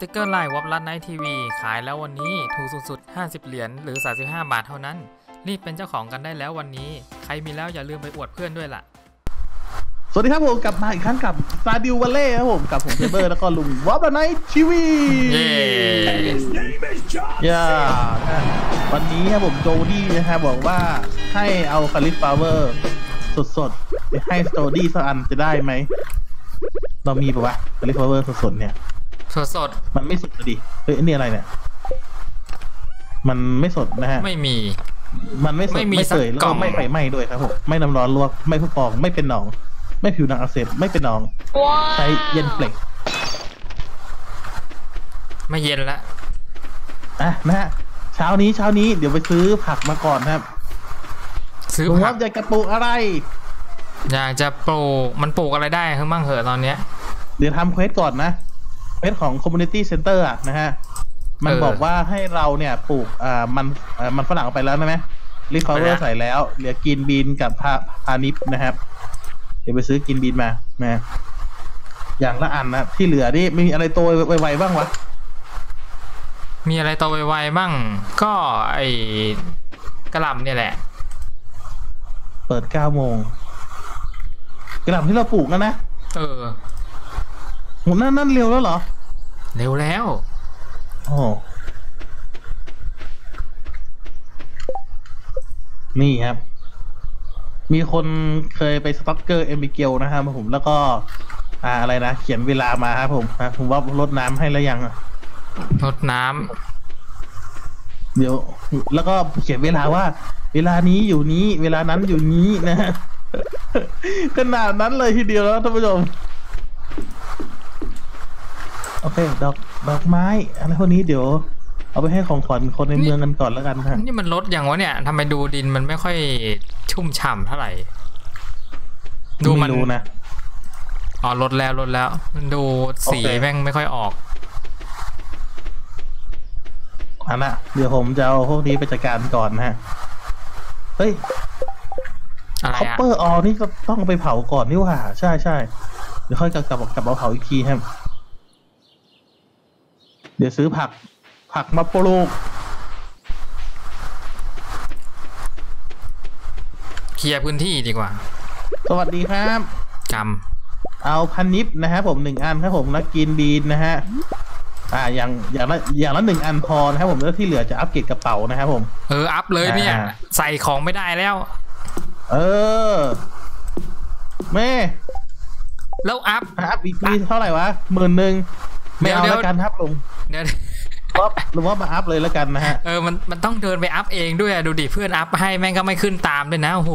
ติกเกอร์ลายวอปลัดไนทีวีขายแล้ววันนี้ถูกสุดๆ50 เหรียญหรือ 35 บาทเท่านั้น รีบเป็นเจ้าของกันได้แล้ววันนี้ ใครมีแล้วอย่าลืมไปอวดเพื่อนด้วยล่ะ สวัสดีครับผมกลับมาอีกครั้งกับซาดิววัลเล่ครับผมกับผมเทเบอร์แล้วก็ลุงวอปไนทีวีเย้ย่าวันนี้ครับผมโจดี้นะครับบอกว่าให้เอาคาลิฟฟลาเวอร์สดๆไปให้สโตดี้สักอันจะได้ไหมเรามีปะวะคาลิฟฟลาเวอร์สดๆเนี่ย สดมันไม่สดอะดิเฮ้ยอันนี้อะไรเนี่ย มันไม่สดนะฮะๆไม่มี มันไม่สดไม่มีไม่เสยสักแล้วกล่ก็องไม่ไฟไหม้ด้วยครับผมไม่น้ำร้อนลวกไม่ผู้พองไม่เป็นหนอง ไม่ผิวหนังอักเสบไม่เป็นหนองใช้เย็นเปล็กไม่เย็นละอะนะฮะเช้านี้เช้านี้เดี๋ยวไปซื้อผักมาก่อนนะครับ ซื้อลุงผัว่ากจะกระปลูกอะไร อยากจะปลูกมันปลูกอะไรได้คือมั่งเหอะตอนเนี้ย เดี๋ยวทำเควสก่อนนะ เควสของ Community Center อะนะฮะ มันเออบอกว่าให้เราเนี่ยปลูกอ่ามันอ่ามันฝรั่งออกไปแล้วนะไหมรีฟาวเวอไปแล้ร์วใส่แล้ว เหลือกินบีนกับพาพานิปนะครับ เดี๋ยวไปซื้อกินบีนมานะอย่างละอันนะที่เหลือนี่มีอะไรโตไวๆบ้างวะ มีอะไรโตไวๆบ้าง ก็ไอ้กระหลำเนี่ยแหละ เปิดเก้าโมงกระหล่ำที่เราปลูกนะนะ เออ โหนั่นนั่นเร็วแล้วเหรอ เร็วแล้ว โอ้นี่ครับ มีคนเคยไปสต็อกเกอร์เอมิเกลนะครับผมแล้วก็อ่าอะไรนะ เขียนเวลามาครับผมนะผมว่าลดน้ำให้แล้วยังอะรดน้ำเดี๋ยว แล้วก็เขียนเวลาว่า เวลานี้อยู่นี้ เวลานั้นอยู่นี้นะฮะขนาดนั้นเลยทีเดียวแล้วท่านผู้ชม โอเคดอกดอกไม้อะไรพวกนี้เดี๋ยว เอาไปให้ของขวัญคนในเมืองกันก่อนแล้วกันฮะนี่มันลดอย่างวะเนี่ยทำไมดูดินมันไม่ค่อยชุ่มฉ่ำเท่าไหร่ ดูมันไรู้นะอ๋อลดแล้วลดแล้ว มันดูสีโอเคแม่งไม่ค่อยออกอันน่ะเดี๋ยวผมจะเอาพวกนี้ไปจัดการก่อนนะฮะ เฮ้ยอะไรคอปอะเปอร์ออนี่ก็ต้องไปเผาก่อนนี่หว่า ใช่ใช่เดี๋ยวค่อยกลับกลับกลับมาเผาอีกทีฮะ เดี๋ยวซื้อผัก ผักมาปลูกเคลียร์พื้นที่ดีกว่า สวัสดีครับจเอาพันนิปนะฮะผมหนึ่งอันครับผมแล้วกินบีนนะฮะอ่าอย่างอย่างละอย่างละหนึ่งอันพอนะครับผมแล้วที่เหลือจะอัปเกรดกระเป๋านะครับผมำเอออัพเลยเนี่ยอ่าใส่ของไม่ได้แล้ว เออแม่แล้วอัพอัพอีกปีเท่าไหร่วะหมื่นหนึ่ง ไม่เอาเดี๋ยวแล้วกันครับลุงเดี๋ยวว่าหรือว่ามาอัพเลยแล้วกันนะฮะ เออ มัน มันต้องเดินไปอัพเองด้วยอะดูดิ เพื่อนอัพให้แม่งก็ไม่ขึ้นตามด้วยนะ โอ้โห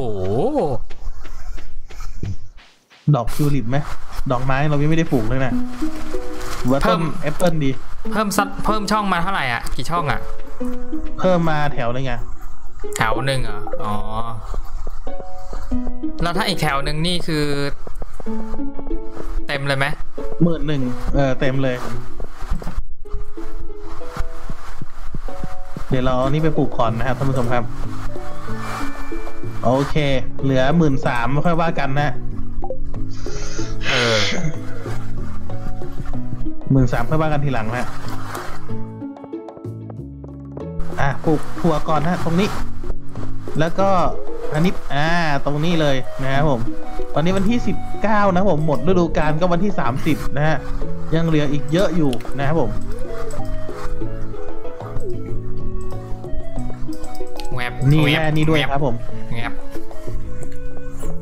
ดอกทิวลิปไหม ดอกไม้เรายังไม่ได้ปลูกเลยนะว่าต้นแอปเปิลดี เพิ่มซัดเพิ่มช่องมาเท่าไหร่อะ กี่ช่องอะ เพิ่มมาแถวเลยไง แถวหนึ่งเหรออ๋อ แล้วถ้าอีกแถวหนึ่งนี่คือ เต็มเลยไหมหมื่นหนึ่งเออเต็มเลย เดี๋ยวเราเอานี่ไปปลูกก่อนนะครับท่านผู้ชมครับ โอเค เหลือหมื่นสามไม่ค่อยว่ากันนะ เออหมื่นสามค่อยว่ากันทีหลังนะอะปลูกถั่วก่อนนะตรงนี้ แล้วก็ อันนี้อ่าตรงนี้เลยนะครับผมวันนี้วันที่สิบเก้านะผมหมดฤดูกาลก็วันที่สามสิบนะฮะยังเหลืออีกเยอะอยู่นะครับผมแวบนี่แวบแร่นี่ด้วยแวครับผมแวบ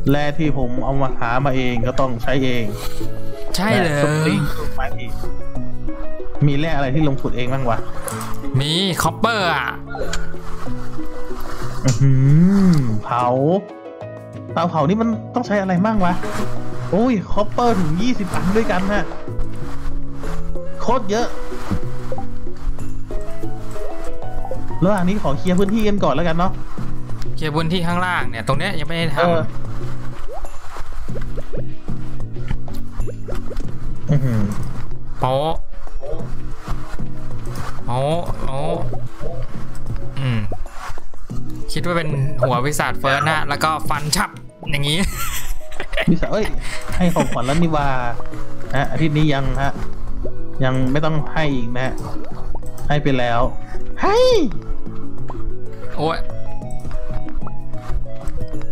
แร่ที่ผมเอามาหามาเองก็ต้องใช้เอง ใช่เลและสปริยงปลูกไม้เองมีแร่อะไรที่ลงทุนเองบ้างวะมีคอปเปอร์อะอื้อหือ เผาเตาเผานี่มันต้องใช้อะไรบ้างวะ โอ้ยคอปเปอร์ถึงยี่สิบอันด้วยกันฮะโคตรเยอะ ระหว่างนี้ขอเคลียร์พื้นที่กันก่อนแล้วกันเนาะ เคลียร์พื้นที่ข้างล่างเนี่ย ตรงเนี้ยยังไม่ได้ทเอออือหือำโป๊ะโป๊ะโป๊ะอืม คิดว่าเป็นหัววิสาดเฟิร์สนะแล้วก็ฟันฉับอย่างนี้พี่สาวเอ้ยให้ของขวัญแล้วนี่ว่าฮะอาทิตย์นี้ยังฮะยังไม่ต้องให้อีกนะ ให้ไปแล้วให้โอ้ย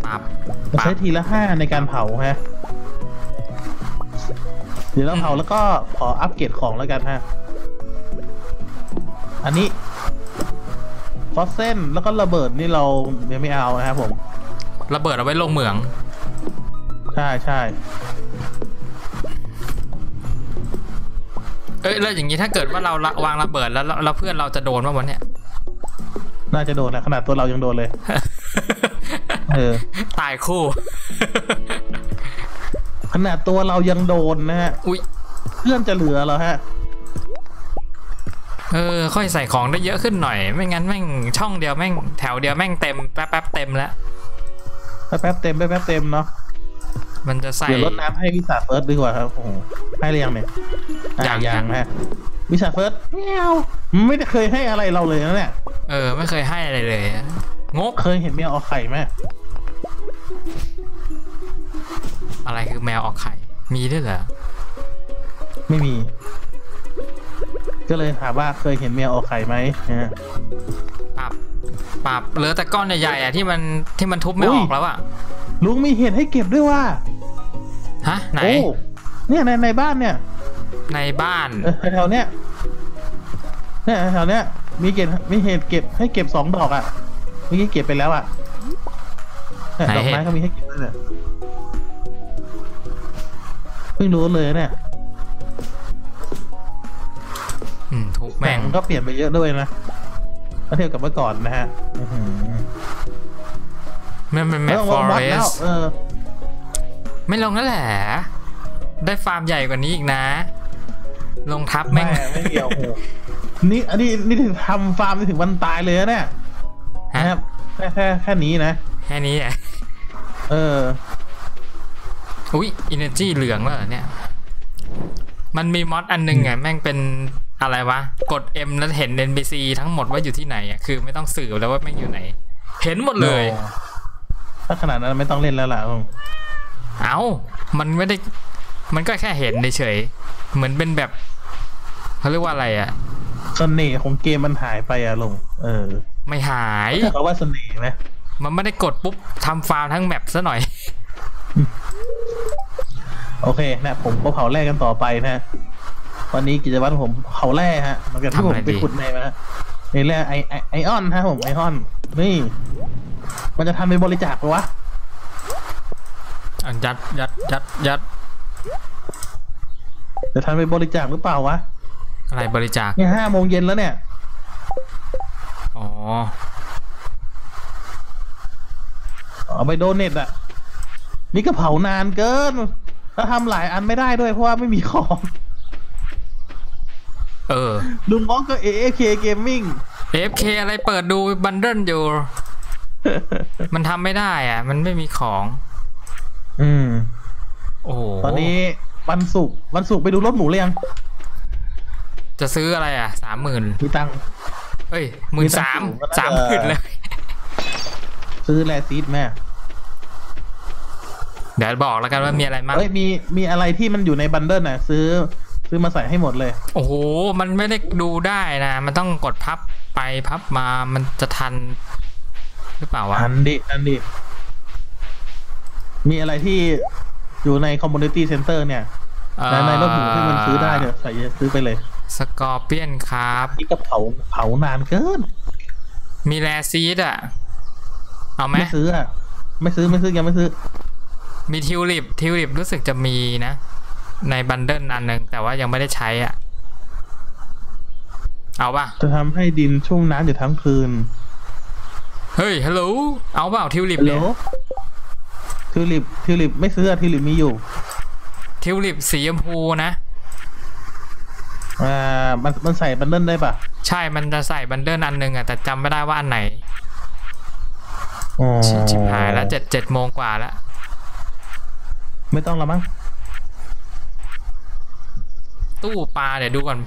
ปับเราปัใช้บทีละห้าในการเผาฮะเดี๋ยวเราเผาแล้วก็ขออัปเกรดของแล้วกันฮะ อันนี้ฟ อสเซนแล้วก็ระเบิดนี่เรายังไม่เอานะครับผมระเบิดเอาไว้ลงเหมือง ใช่ใช่เอ้ยแล้วอย่างนี้ถ้าเกิดว่าเราละวางระเบิดแล้วแล้วแล้วเพื่อนเราจะโดนว่าวันเนี้ยน่าจะโดนนะขนาดตัวเรายังโดนเลยเออตายคู่ ขนาดตัวเรายังโดนนะฮะอุ้ยเพื่อนจะเหลือเหรอฮะ เออค่อยใส่ของได้เยอะขึ้นหน่อย ไม่งั้นแม่งช่องเดียวแม่งแถวเดียวแม่งเต็มแป๊บแป๊บเต็มแล้วแป๊บๆเต็มแป๊บๆเต็มเนาะมันจะใส่เดี๋ยวลดน้ำให้วิสาเฟิร์สดีกว่าครับโอ้โหให้หรือยังเนี่ยอะยังยัยังงฮะวิสาเฟิร์สไม่เอาไม่ได้เคยให้อะไรเราเลยนะเนี่ยเออ ไม่เคยให้อะไรเลยอะงกเคยเห็นเมียเอาไข่ไหมอะไรคือแมวออกไข่ มีด้วยเหรอ ไม่มี ก็เลยถามว่าเคยเห็นเมียเอาไข่ไหมนะฮะปรับปรับเหลือแต่ก้อนใหญ่ๆอะที่มันที่มันทุบไม่อุ้อยอกแล้วอะลุงมีเห็ดให้เก็บด้วยว่าฮะไหนโอ้เนี่ยในในบ้านเนี่ย ในบ้านเออแถวๆเนี้ยเนี่ยแถวๆเนี้ยมีเก็บมีเห็ดเก็บให้เก็บสองดอกอะเมื่อกี้เก็บไปแล้วอะเนี่ยไหนดอกไม้เห็ดก็มีให้เก็บด้วยเนี่ยเพิ่งรู้เลยเนี่ย แสแม่งงก็เปลี่ยนไปเยอะด้วยนะถ้าเทียบกับเมื่อก่อนนะฮะอื้อหือมันเป็นแมปเออฟอวัดเรแล้วสเออไม่ลงแล้วแหละ ได้ฟาร์มใหญ่กว่านี้อีกนะ ลงทับไม่แม่งไม่เกี่ยวโอ้โหนี่อันนี้นี่ถึงทำฟาร์มถึงวันตายเลยนะเนี่ยฮะนะครับแค่แค่แค่นี้นะ แค่นี้อะเออ อุ้ยอินเนอร์จีเหลืองแล้วเหรอเนี่ย มันมีมอดอันหนึงไงแม่งเป็น อะไรวะ กด M แล้วเห็น NPC ทั้งหมดว่าอยู่ที่ไหนอะคือไม่ต้องสืบแล้วว่าแม่งอยู่ไหน เห็นหมดเลย ถ้าขนาดนั้นไม่ต้องเล่นแล้วล่ะลุงเอ้ามันไม่ได้ มันก็แค่เห็นเฉยๆเหมือนเป็นแบบเขาเรียกว่าอะไรอะเสน่ห์ของเกมมันหายไปอะลุงเออ ไม่หายแต่เขาว่าเสน่ห์ไหมมันไม่ได้กดปุ๊บทำฟาร์มทั้งแมปซะหน่อย โอเคนะผมก็เผาแร่กันต่อไปนะฮะ วันนี้กิจวัตรผมเผาแร่ฮะหลังจากที่ผมทำอะไรไปดีขุดในมาฮะในแร่ไอไอไอออนฮะผมไอออน นี่ มันจะทำเป็นบริจาคปะวะอะยัดยัดยัดยัดจะทำเป็นบริจาคหรือเปล่าวะ อะไรบริจาคเนี่ยห้าโมงเย็นแล้วเนี่ย อ๋อเอาไปโดเน็ตอะนี่ก็เผานานเกิน ถ้าทำหลายอันไม่ได้ด้วยเพราะว่าไม่มีของ เออลุงง้องก็ AFK Gaming AFK อะไรเปิดดูบันเดิลอยู่ มันทำไม่ได้อะ มันไม่มีของ อืม โอ้โหตอนนี้วันศุกร์วันศุกร์ไปดูรถหมูเรียง จะซื้ออะไรอะสามหมื่นมีตังค์เอ้ยหมื่นสามมีตัสางมค์หสูมื่นงก็น่าจะเลย ซื้อแลซีดแม่เดี๋ยวบอกแล้วกันว่ามีอะไรมั่งเอ้ยมีมีอะไรที่มันอยู่ในบันเดิลน่ะ ซื้อ ซื้อมาใส่ให้หมดเลย โอ้โห มันไม่ได้ดูได้นะ มันต้องกดพับไปพับมา มันจะทัน หรือเปล่าวะอันดิอันดิ มีอะไรที่อยู่ในคอมมูนิตี้เซ็นเตอร์เนี่ยในในรถหมูที่มันซื้อได้เนี่ยใส่ซื้อไปเลย สกอร์เปียนครับนี่ก็เผาเผานานเกิน มีแรซีดอะ เอาไหมไม่ซื้ออะ ไม่ซื้อไม่ซื้อยังไม่ซื้อ มีทิวลิปทิวลิปรู้สึกจะมีนะ ในบันเดิลอันหนึ่งแต่ว่ายังไม่ได้ใช้อะ เอาป่ะ จะทำให้ดินชุ่มน้ำอยู่ทั้งคืน เฮ้ยฮัลโหลเอาเปล่าทิวลิปฮัลโหลเนี่ยทิวลิปทิวลิปไม่ซื้ออะทิวลิปมีอยู่ ทิวลิปสีชมพูนะอ่ามันมันใส่บันเดิลได้ปะใช่มันจะใส่บันเดิลอันหนึ่งอะแต่จำไม่ได้ว่าอันไหนอ๋อชิชิบหายแล้วเจ็ดเจ็ดโมงกว่าแล้ว ไม่ต้องละมั้ง ตู้ปลาเดี๋ยวดูก่อน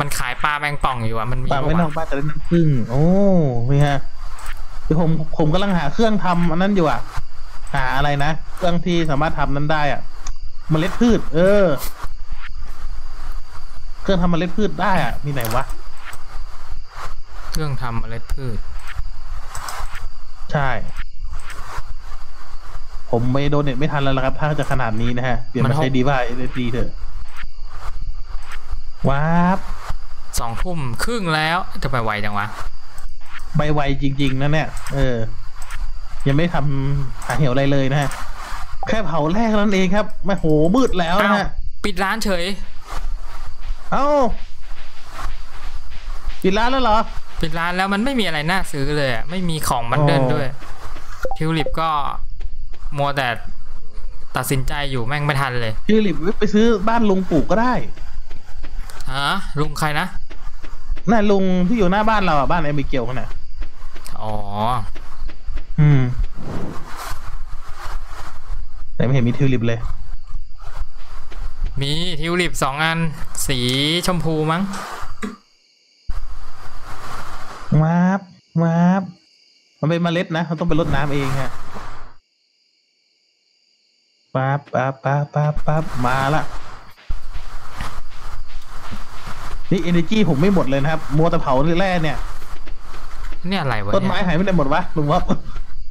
มันขายปลาแมงป่องอยู่อะ มันมีปากไว้ปะนอวะกบ้านจะได้น้ำผึ้งโอ้นี่ฮะคือผมผมกำลังหาเครื่องทำอันนั้นอยู่อะ หาอะไรนะเครื่องที่สามารถทำนั้นได้อะเมล็ดพืช เออ เครื่องทำเมล็ดพืชได้อะมีไหนวะ เครื่องทำเมล็ดพืช ใช่ ผมไม่โดนเน็ตไม่ทันแล้วละครับ ถ้าจะขนาดนี้นะฮะ เดี๋ยวมัมานหกใช้ดีว่าเอดีเถอะ ว้าบสองทุ่มครึ่งแล้วจะไปไวจังวะใบไวจริง ๆนะเนี่ย เออ ยังไม่ทำหาเหวอะไรเลยนะฮะ แค่เผาแรกนั่นเองครับไม่โหมืดแล้วนะอ้าวฮะปิดร้านเฉย เอ้า ปิดร้านแล้วเหรอ ปิดร้านแล้วมันไม่มีอะไรน่าซื้อเลยอะไม่มีของบันเดิลอ๋อด้วย ทิวลิปก็มัวแต่ตัดสินใจอยู่แม่งไม่ทันเลยทิวลิปไปซื้อบ้านลุงปลูกก็ได้ ฮะลุงใครนะน่าลุงที่อยู่หน้าบ้านเราอะบ้านไอ้มิเกลน่ะอ๋อ อืม แต่ไม่เห็นมีทิวลิปเลย มีทิวลิปสองอัน สีชมพูมั้งมาบมาบมันเป็นเมล็ดนะเราต้องไปรดน้ำเองฮะปั๊บปั๊บปั๊บปั๊บปั๊บมาละ นี่ energy ผมไม่หมดเลยนะครับ มัวแต่เผาแร่เนี่ย เนี่ยอะไรวะต้นไม้เนี่ยหายไปไหนหมดวะลุงว่า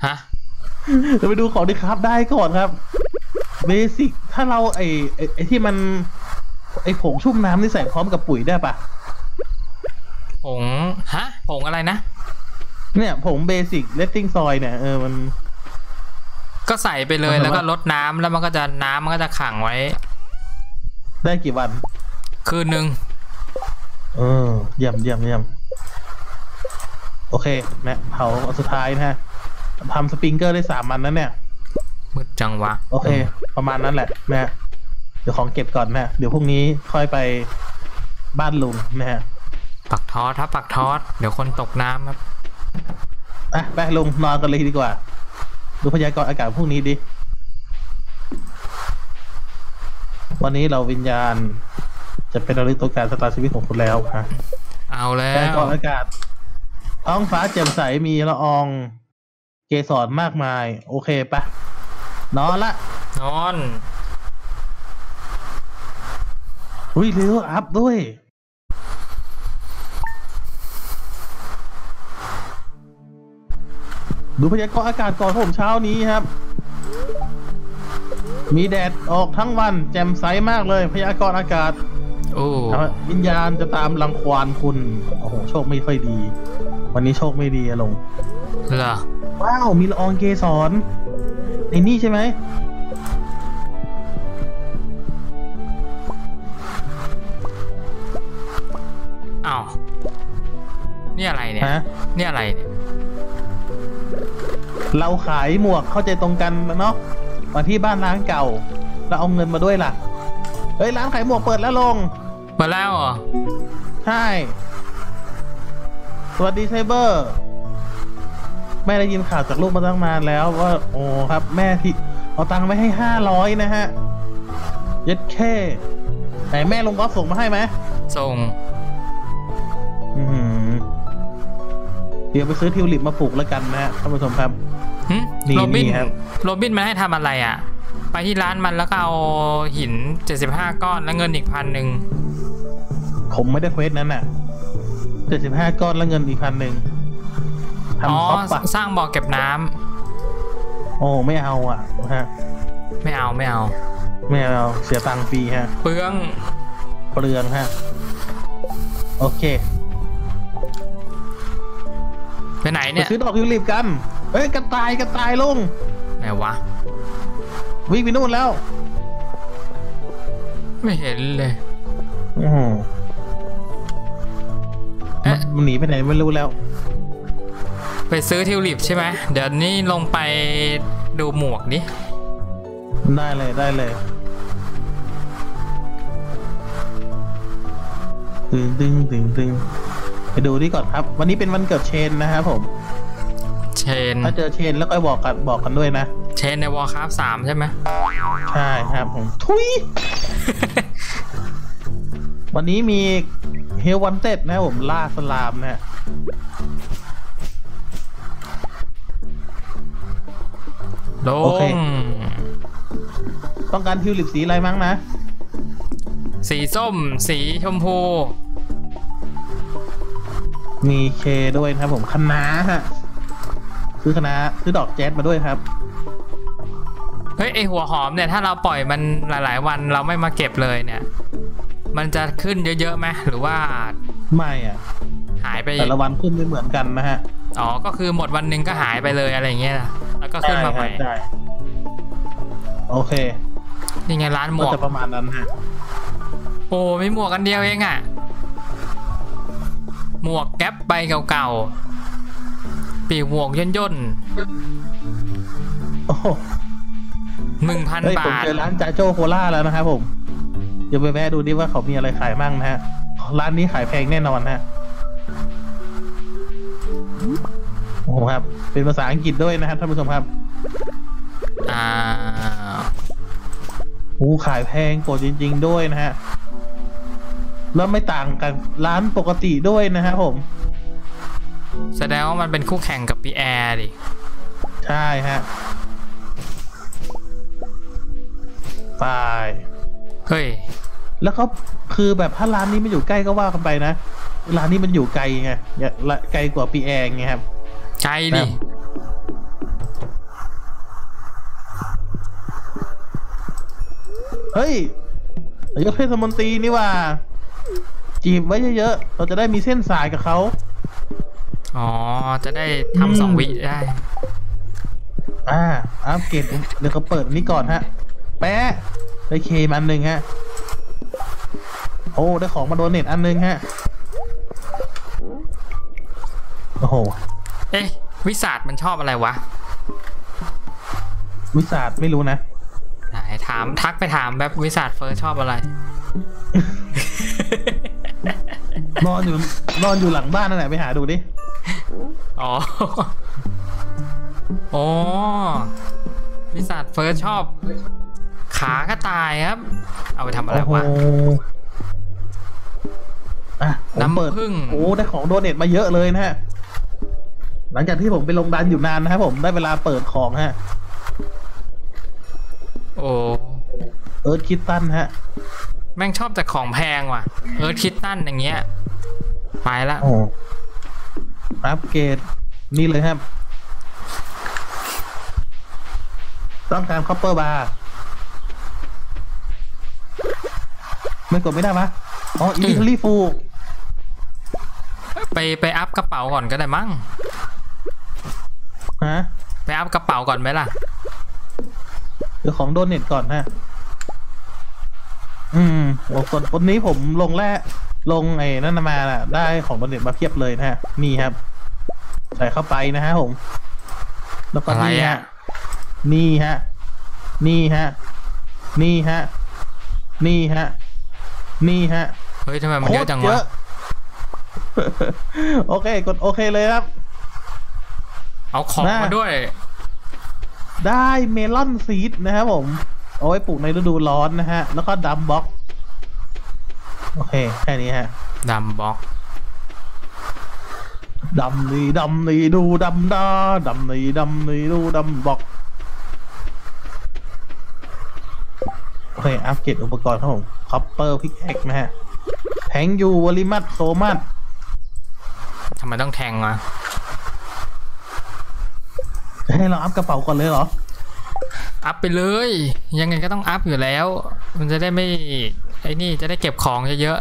ฮะเราไปดูของที่ครับได้ก่อนครับเบสิกถ้าเราไอไอ้ไอที่มัน ไอผงชุ่มน้ำนี่ใส่พร้อมกับปุ๋ยได้ปะผงฮะผงอะไรนะ เนี่ยผงเบสิกเลตติ้งซอยเนี่ยเออมัน ก็ใส่ไปเลยมันแบบว่าแล้วก็ลดน้ำแล้วมันก็จะน้ำมันก็จะขังไว้ ได้กี่วัน คืนหนึ่ง เออเยี่ยมเยี่ยมเยี่ยมโอเคนะเผาอันสุดท้ายนะฮะทำสปริงเกอร์ได้สามมันนั้นเนี่ยมืดจังวะ โอเค ประมาณนั้นแหละนะฮะเดี๋ยวของเก็บก่อนนะฮะเดี๋ยวพรุ่งนี้ค่อยไปบ้านลุงนะฮะปักทอสถ้าปักทอสเดี๋ยวคนตกน้ำครับอะไปลุงนอนกันเลยดีกว่า ดูพยากรณ์อากาศพรุ่งนี้ดิวันนี้เราวิญญาณ จะเป็นระลึกตัวการสตาร์ชีวิตของคุณแล้วฮะเอาแล้พยาวกรณ์อากาศ ท้องฟ้าแจ่มใสมีละออง เกสรมากมาย โอเคปะนอนละนอน อุ้ยเร็วอัพด้วย ดูพยากรณ์อากาศก่อนครับผมเช้านี้ครับ มีแดดออกทั้งวัน แจ่มใสมากเลย พยากรณ์อากาศ โอ้วิญญาณจะตามรังควานคุณ โอ้โห โชคไม่ค่อยดี วันนี้โชคไม่ดีอะลงเหรอว้าว มีละอองเกสรไอ้นี่ใช่ไหมอ้าวนี่อะไรเนี่ยฮะนี่อะไรเนี่ย เราขายหมวกเข้าใจตรงกันเนาะ มาที่บ้านร้างเก่าแล้วเอาเงินมาด้วยล่ะ เฮ้ยร้านขายหมวกเปิดแล้วลง มาแล้วเหรอ ใช่ สวัสดีไซเบอร์แม่ได้ยินข่าวจากลูกมาตั้งนานแล้วว่า โอ้ครับ แม่ที่เอาตังค์ไปให้ห้าร้อยนะฮะเย็ดแค่ไหนแม่ลงก็ส่งมาให้ไหมส่งอื้อหือเดี๋ยวไปซื้อทิวลิปมาปลูกแล้วกันนะฮะท่านผู้ชมครับหึนี่โรบินนี่ครับโรบินมันให้ทำอะไรอะ ไปที่ร้านมันแล้วก็เอาหิน 75 ก้อนแล้วเงินอีกพันหนึ่ง ผมไม่ได้เควสนั้นน่ะเจ็ดสิบห้าก้อนแล้วเงินอีกพันหนึ่งอ๋อทำครอปปะสร้างบ่อเก็บน้ำโอ้ไม่เอาอะฮะไม่เอาไม่เอา ไม่เอาเสียตังค์ฟรีฮะ เปลืองเปลืองฮะ โอเค ไปไหนไปเนี่ยซื้อดอกทิวลิปกัน เฮ้ยกระต่ายกระต่ายลงไหนวะ วิ่งไปนู่นแล้ว ไม่เห็นเลยโอ้ โหเอ๊ะมันหนีไปไหนไม่รู้แล้ว ไปซื้อทิวลิปใช่ไหมเดี๋ยวนี้ลงไปดูหมวกดิได้เลยได้เลยตึงตึงตึงตึงไปดูนี่ก่อนครับ วันนี้เป็นวันเกิดเชนนะครับผม เชน ถ้าเจอเชนแล้วก็บอกกันบอกกันด้วยนะ เชนในวอลคราฟสามใช่ไหมใช่ครับผม ทุย วันนี้มี เฮลวันเต็ดนะครับผมล่าสลามนะฮะลโอเคงต้องการทิวลิปสีอะไรมั้งนะ สีส้ม สีชมพู มีเคด้วยนะครับผมคณะฮะซื้อคณะซื้อดอกแจ๊สมาด้วยครับ เฮ้ย ไอหัวหอมเนี่ย ถ้าเราปล่อยมันหลาย ๆ วันเราไม่มาเก็บเลยเนี่ย มันจะขึ้นเยอะๆไหมหรือว่าไม่อะ หายไปแต่ละวันขึ้นไม่เหมือนกันนะฮะอ๋อก็คือหมดวันหนึ่งก็หายไปเลยอะไรอย่างเงี้ยนะแล้วก็ขึ้นมาใหม่ใช่โอเคนี่ไงร้านหมก็วกจะประมาณนั้นฮะโอ้มีหมวกกันเดียวเองอะหมวกแก๊ปใบเก่าๆ ปีกหมวกย่นย่นโอ้โหหนึ่งพันเฮ้ยบาผมทเจอร้านจาโจ้โคล่าแล้วนะครับผม เดี๋ยวไปแวะดูดิว่าเขามีอะไรขายมั่งนะฮะ ร้านนี้ขายแพงแน่นอนฮะ โอ้โหครับ เป็นภาษาอังกฤษด้วยนะครับท่านผู้ชมครับ อ่าโอ้ขายแพงกว่าจริง ๆ ด้วยนะฮะ แล้วไม่ต่างกันร้านปกติด้วยนะฮะผม แสดงว่ามันเป็นคู่แข่งกับปีแอร์ดิ ใช่ฮะ ไป เฮ้ย แล้วเขาคือแบบถ้าร้านนี้ไม่อยู่ใกล้ก็ว่ากันไปนะ ร้านนี้มันอยู่ไกลไงเนี่ยละไกลกว่าปีแอร์ไงครับใจดิแบบเฮ้ยนายกเทศมนตรีนี่ว่า จีบไว้เยอะๆ เราจะได้มีเส้นสายกับเขา อ๋อ จะได้ทำสองวิได้ อ่าอัปเกรดเดี๋ยวเขาเปิดอันนี้ก่อนฮะ แปะ ได้เคมอันหนึ่งฮะ โอ้ได้ของมาโดนเน็ตอันหนึ่งฮะ โอ้โห เอ๊ะ วิสาดมันชอบอะไรวะ วิสาดไม่รู้นะไหนถามทักไปถามแบบวิสาดเฟิร์สชอบอะไร นอนอยู่นอนอยู่หลังบ้านนั่นแหละไปหาดูดิ อ๋อโอ้วิสาดเฟิร์สชอบ ขากระต่ายครับ เอาไปทำอะไรวะโอ้โหอะผมน้ำเปิดผึ้งโอ้ได้ของโดเนทมาเยอะเลยนะฮะ หลังจากที่ผมไปลงดันอยู่นานนะครับผมได้เวลาเปิดของฮะ โอ้เอิร์ธคิดตันฮะ แม่งชอบแต่ของแพงว่ะ เออคิดตั้นอย่างเงี้ย ไปละโอ้อัปเกรดนี่เลยครับ ต้องการคอปเปอร์บาร์ ไม่กดไม่ได้ปะอ๋ออินทิฟูไปไปอัพกระเป๋าก่อนก็ได้มั้งฮะไปอัพกระเป๋าก่อนไหมล่ะเดี๋ยวของโดเน็ตก่อนฮะอืมโอ้คนวันนี้ผมลงแรกลงไอ้นั่นมาน่ะ ได้ของโดเน็ตมาเพียบเลยนะฮะ นี่ครับ ใส่เข้าไปนะฮะผมแล้วก็อะไรนี่อะฮะ นี่ฮะ นี่ฮะ นี่ฮะ นี่ฮะ นี่ฮะ เฮ้ยทำไมมันเยอะจังโคตรวะ โอเค กดโอเคเลยครับ เอาของน่ามมาด้วย ได้เมลอนซีดนะครับผม เอาไว้ปลูกในฤดูร้อนนะฮะ แล้วก็ดัมบ็อก โอเค แค่นี้ฮะดำบล็อกดำนี่ดำนี่ดูดำดาดำนี่ดำนี่ดูดำบ็อกโอเคอัปเกรดอุปกรณ์ครับผม คอปเปอร์พิกแอคนะฮะ แทงยูวอลิมัตโซมัตทำไมต้องแทงวะจะให้เราอัพกระเป๋าก่อนเลยเหรอ อัพไปเลย ยังไงก็ต้องอัพอยู่แล้ว มันจะได้ไม่ ไอ้นี่จะได้เก็บของเยอะ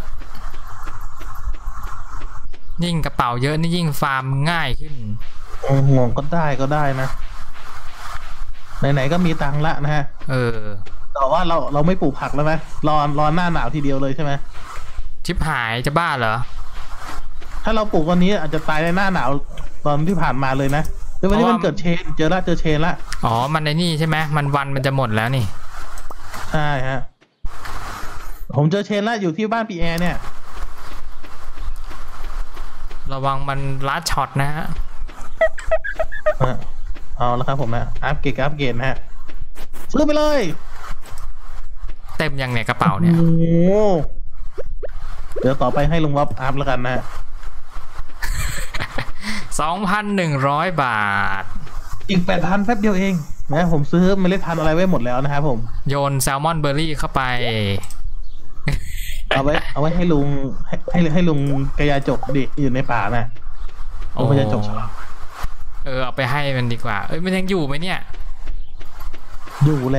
ๆ ยิ่งกระเป๋าเยอะนี่ยิ่งฟาร์มง่ายขึ้นโอ้โหก็ได้ก็ได้นะ ไหนๆก็มีตังค์ละนะฮะ เออ แต่ว่าเราเราไม่ปลูกผักแล้วไหมรอรอหน้าหนาวทีเดียวเลยใช่ไหมชิบหายจะบ้าเหรอ ถ้าเราปลูกวันนี้อาจจะตายในหน้าหนาวตอนที่ผ่านมาเลยนะแต่วันนี้เพราะมันว่าเกิดเชน เจอละเจอเชนละอ๋อ มันในนี่ใช่ไหมมันวันมันจะหมดแล้วนี่ ใช่ฮะ ผมเจอเชนละอยู่ที่บ้านปีแอร์เนี่ย ระวังมันลัดช็อตนะฮะอะเอาแล้วครับผมนะ อัปเกรดอัปเกรดนะฮะซื้อไปเลย เต็มยังเนี่ยกระเป๋าเนี่ย โอ้โหเดี๋ยวต่อไปให้ลุงวับอัพแล้วกันนะฮะ2,100บาท อีกแปดพันแป๊บเดียวเองนะผมซื้อเมล็ดพันธุ์อะไรไว้หมดแล้วนะครับผม โยนแซลมอนเบอร์รี่เข้าไป เอาไว้ เอาไว้ให้ลุงให้ให้ให้ลุงกระยาจกดิอยู่ในป่าน่ะลุงกระยาจกฉลามเออเอาไปให้มันดีกว่า เอ้ยมันยังอยู่ไหมเนี่ย อยู่แล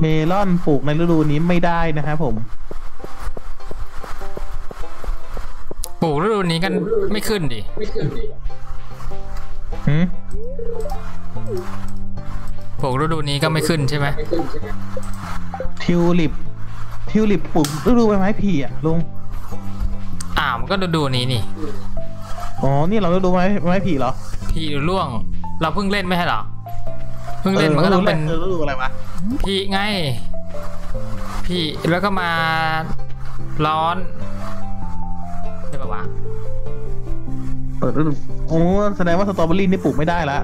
เมลอนปลูกในฤดูนี้ไม่ได้นะครับผม ปลูกฤดูนี้กันไม่ขึ้นดิหืมปลูกฤดูนี้ก็ไม่ขึ้นใช่ไหมทิวลิปทิวลิปปลูกฤดูใบไม้ผลิอะลุงอ้าวมันก็ฤดูนี้นี่อ๋อนี่เราฤดูไม้ไม้ผลิเหรอพี่ร่วง เราเพิ่งเล่นไม่ใช่เหรอเพิ่งเล่นมันก็ต้องเป็นฤดูอะไรวะพี่ไง พี่แล้วก็มาร้อนใช่ปะวะเปิดฤดูโอ้แสดงว่าสตรอเบอรี่นี่ปลูกไม่ได้ละ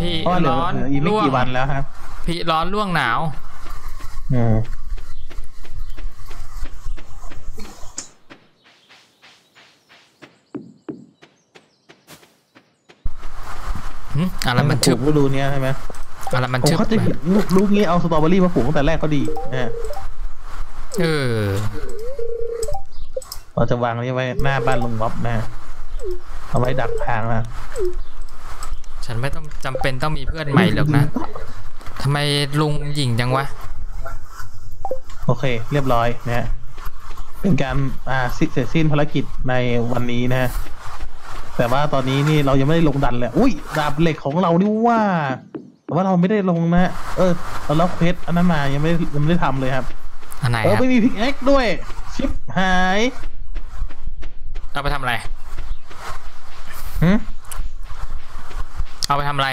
พี่เพราะว่าเหลือร้อนเหลืออีกไม่ร่วงกี่วันแล้วครับ พี่ร้อนร่วงหนาวอืมหึอะไรมันปชึลูบกฤดูเนี้ยใช่ไหม อะไรมันผมชึบเขาจะเห็นลูกนี้เอาสตรอเบอรี่มาปลูกตั้งแต่แรกก็ดีนะฮะเออ เราจะวางนี่ไว้หน้าบ้านลุงบ๊อบนะฮะเอาไว้ดักทางนะฉันไม่ต้องจำเป็นต้องมีเพื่อนใหม่หรอกนะทำไมลุงหยิ่งจังวะ โอเค เรียบร้อยนะฮะเป็นการอ่าสิ้นเสร็จสิ้นภารกิจในวันนี้นะฮะแต่ว่าตอนนี้นี่เรายังไม่ได้ลงดันเลยอุ้ยดาบเหล็กของเรานี่ว่าแต่ ว่าเราไม่ได้ลงนะฮะเออเราล็อกเพชรอันนั้นมายังไม่ได้ยังไม่ได้ทำเลยครับอันไหนเออครับไม่มีพิกแอคด้วย ชิปหายเอาไปทำอะไรหืมเอาไปทำอะไร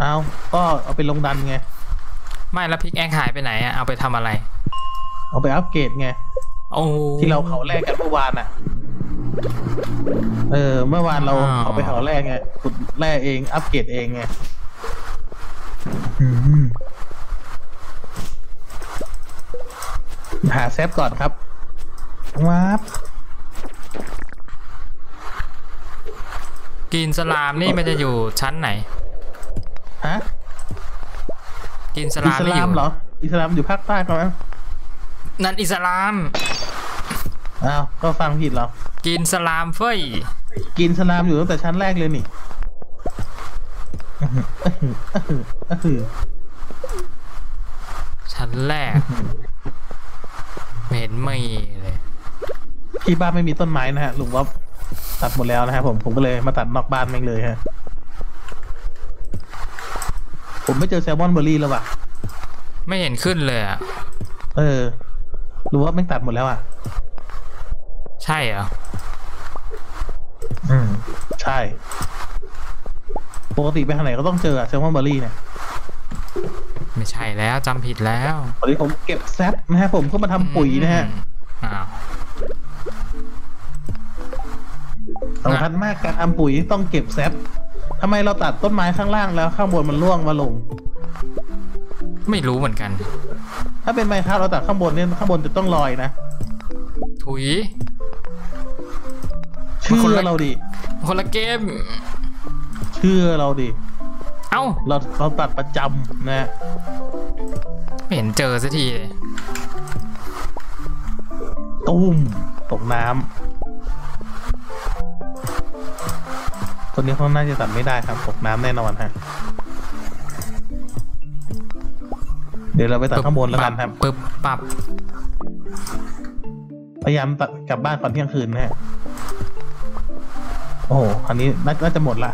เอาก็เอาไปลงดันไง ไม่แล้วพิกแองหายไปไหนอะเอาไปทำอะไร เอาไปอัปเกรดไง โอ้ ที่เราเขาแรกกันเมื่อวานอะ เออ เมื่อวานเราเอาไปเขาแรกไงขุดแร่เอง อัปเกรดเองไงอืม หาแซฟก่อนครับว้าบกินสลามนี่มันจะอยู่ชั้นไหน ฮะกินสอิลามสไม่อลามยู่เหรอ อิสลามอยู่ภาคใต้ครับนั่นอิสลาม อ้าว ก็ฟังผิดเหรอ กินสลามเฟ้ย กินสลามอยู่ตั้งแต่ชั้นแรกเลยนี่อื้อหืออื้อหืออื้อหือ ชั้นแรกไม่เห็นมีเลย ที่บ้านไม่มีต้นไม้นะฮะลุงว่าตัดหมดแล้วนะครับผมผมก็เลยมาตัดนอกบ้านแม่งเลยฮะ ผมไม่เจอแซลมอนเบอร์รี่แล้วว่ะ ไม่เห็นขึ้นเลยอะ เออรู้ว่าแม่งตัดหมดแล้วอะ ใช่เหรอ อืม ใช่ ปกติไปทางไหนก็ต้องเจออะแซลมอนเบอร์รี่เนี่ยไม่ใช่แล้วจำผิดแล้วตอนนี้ผมเก็บแซปนะฮะผมก็มาทำปุ๋ยนะฮะอืมอ้าวสำคัญมากการทำปุ๋ยต้องเก็บแซปทำไมเราตัดต้นไม้ข้างล่างแล้วข้างบนมันร่วงมาลง ไม่รู้เหมือนกัน ถ้าเป็นไม้ครับเราตัดข้างบนเนี่ยข้างบนจะต้องลอยนะถุยเชื่มันคนอละเราดิคนละเกม เชื่อเราดิ เอ้า เราเราตัดประจำนะฮะไม่เห็นเจอสักทีเลยตุ้ม ตกน้ำตัวนี้เขาน่าจะตัดไม่ได้ครับ ตกน้ำแน่นอนฮะ เดี๋ยวเราไปตัดข้างบนแล้วกันครับปึ๊บปับพยายามตัดกลับบ้านก่อนเที่ยงคืนนะฮะ โอ้โหคันนี้น่าน่าจะหมดละ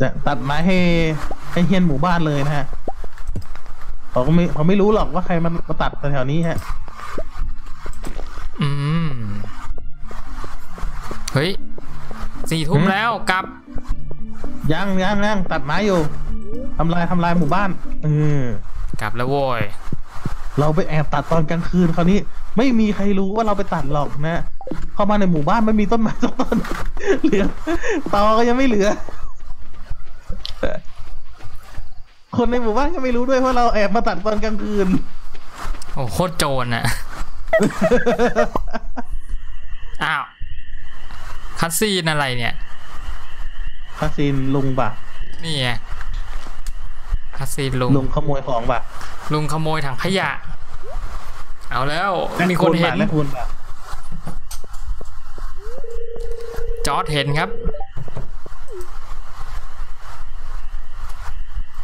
จะตัดไม้ให้ให้เฮียนหมู่บ้านเลยนะฮะเขาก็ไม่เขาไม่รู้หรอกว่าใครมันมาตัดแถวๆนี้ฮะ อืม เฮ้ยสี่ทุ่มหืมแล้วกลับ ยังยังยังตัดไม้อยู่ทำลายทำลายหมู่บ้านเออกลับแล้วโว้ยเราไปแอบตัดตอนกลางคืนคราวนี้ ไม่มีใครรู้ว่าเราไปตัดหรอกนะเข้ามาในหมู่บ้านไม่มีต้นไม้สักต้นเหลือตอก็ยังไม่เหลือ คนในหมู่บ้านก็ไม่รู้ด้วยว่าเราแอบมาตัดตอนกลางคืน โอ้โคตรโจรอะอ้าวคัสซีนอะไรเนี่ยคาซินลุงป่ะนี่ไงคัสซีนลุงลุงขโมยของป่ะลุงขโมยถังขยะ เอาแล้วมีคนเห็นและคุณอะจอร์ดเห็นครับ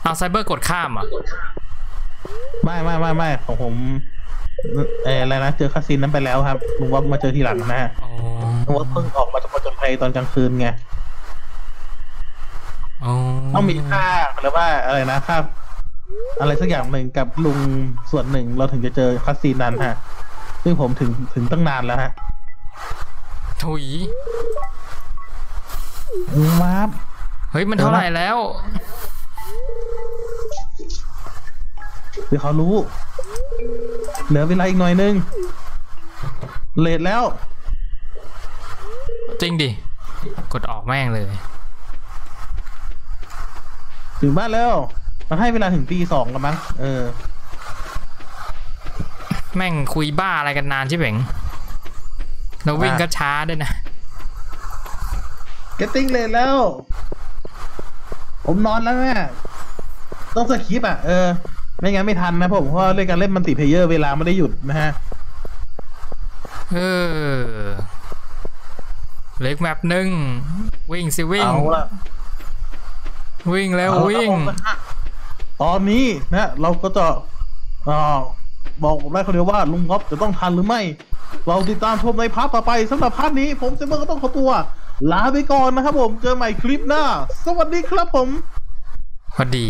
เอาไซเบอร์กดข้ามเหรอะไม่ไม่ไม่ไม่ของผมเอออะไรนะเจอคาสินนั้นไปแล้วครับลุงว่ามาเจอทีหลังนะฮะอ๋อลุงว่าเพิ่งออกมาจากผจญภัยตอนกลางคืนไงอ๋อต้องมีค่าหรือว่าอะไรนะค่าอะไรสักอย่างหนึ่งกับลุงส่วนหนึ่งเราถึงจะเจอคาสินนั้นฮะ ซึ่งผมถึงถึงตั้งนานแล้วฮะถุยมาบเฮ้ยมันเท่าไหร่แล้ว เดี๋ยวเขารู้ เหลือเวลาอีกหน่อยนึง เลทแล้ว จริงดิ กดออกแม่งเลย ถึงบ้านแล้ว มันให้เวลาถึงตีสองกันมั้ง เออ แม่งคุยบ้าอะไรกันนานใช่เป่งแล้ววิ่งว่าก็ช้าด้วยนะ เกตติ้งเลทแล้ว ผมนอนแล้วแม่ต้องสคริปต์อะ เออ ไม่งั้นไม่ทันนะผมเพราะว่าเล่นการเล่นมันติเพลเยอร์เวลาไม่ได้หยุดนะฮะเออเล็กแมปหนึ่งวิ่งสิวิ่งเอาละวิ่งแล้วเอาละวิ่งเอาละตอนนี้นะเราก็จะอ่าบอกได้คนเดียวว่าลุงก๊อฟจะต้องทันหรือไม่ เราติดตามชมในพาร์ทต่อไปสำหรับพาร์ทนี้ ผมเซมเบอร์ก็ต้องขอตัว ลาไปก่อนนะครับผมเจอใหม่คลิปหน้า สวัสดีครับผม พอดี